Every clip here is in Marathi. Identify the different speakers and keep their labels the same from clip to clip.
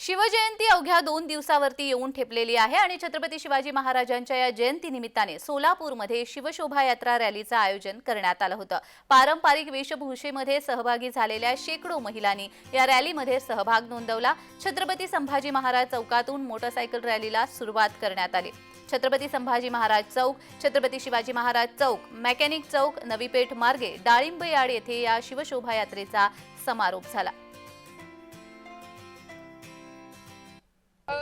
Speaker 1: शिवजयंती अवघ्या दोन दिवसावरती येऊन ठेपलेली आहे आणि छत्रपती शिवाजी महाराजांच्या या जयंतीनिमित्ताने सोलापूरमध्ये शिवशोभायात्रा रॅलीचं आयोजन करण्यात आलं होतं. पारंपरिक वेशभूषेमध्ये सहभागी झालेल्या शेकडो महिलांनी या रॅलीमध्ये सहभाग नोंदवला. छत्रपती संभाजी महाराज चौकातून मोटरसायकल रॅलीला सुरुवात करण्यात आली. छत्रपती संभाजी महाराज चौक छत्रपती शिवाजी महाराज चौक मेकॅनिक चौक नवीपेठ मार्गे डाळिंब याड येथे या शिवशोभायात्रेचा समारोप झाला.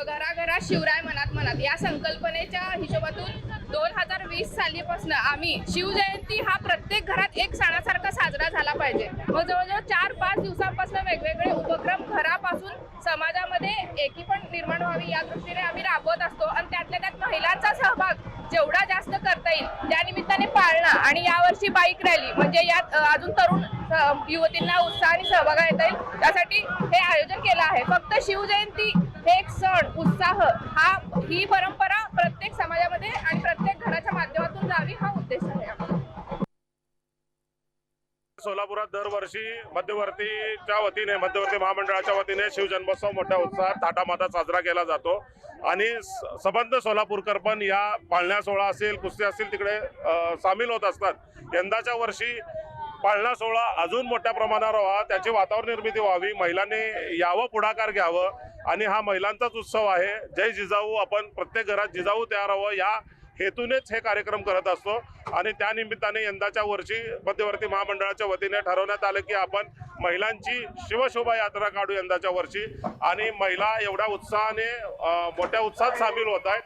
Speaker 2: घराघरात शिवराय मनात मनात. या संकल्पनेच्या हिशोबातून दोन हजार वीस सालीपासून आम्ही शिवजयंती हा प्रत्येक घरात एक सणासारखा साजरा झाला पाहिजे. मग जवळजवळ चार पाच दिवसांपासून वेगवेगळे उपक्रम घरापासून समाजामध्ये एकी पण निर्माण व्हावी या दृष्टीने आम्ही राबवत असतो. आणि त्यातल्या त्यात महिलांचा सहभाग जेवढा जास्त करता येईल त्या निमित्ताने पाळणा आणि यावर्षी बाईक रॅली म्हणजे यात अजून तरुण युवतींना उत्साह आणि सहभाग येता येईल. त्यासाठी हे आयोजन केलं आहे. फक्त शिवजयंती हे एक सण उत्साह हा ही परंपरा प्रत्येक समाजामध्ये आणि प्रत्येक घराच्या माध्यमातून जावी हा उद्देश आहे
Speaker 3: सोलापुरात दरवर्षी मध्यवर्तीच्या वतीने मध्यवर्ती महामंडळाच्या वतीने शिवजन्मोत्सव मोठ्या उत्साहात थाटामाता साजरा केला जातो. आणि स- सबंध सोलापूरकर पण या पाळण्या सोहळा असेल कुस्ती असेल तिकडे सामील होत असतात. यंदाच्या वर्षी पाळणा सोहळा अजून मोठ्या प्रमाणावर व्हावा त्याची वातावरण निर्मिती व्हावी महिलांनी यावं पुढाकार घ्यावं आणि हा महिलांचाच उत्सव आहे. जय जिजाऊ आपण प्रत्येक घरात जिजाऊ तयार हवं. या हेतूनेच हे कार्यक्रम करत असतो. आणि त्या निमित्ताने यंदाच्या वर्षी मध्यवर्ती महामंडळाच्या वतीने ठरवण्यात आलं की आपण महिलांची शिवशोभा यात्रा काढू यंदाच्या वर्षी. आणि महिला एवढ्या उत्साहाने मोठ्या उत्साहात सामील होत आहेत.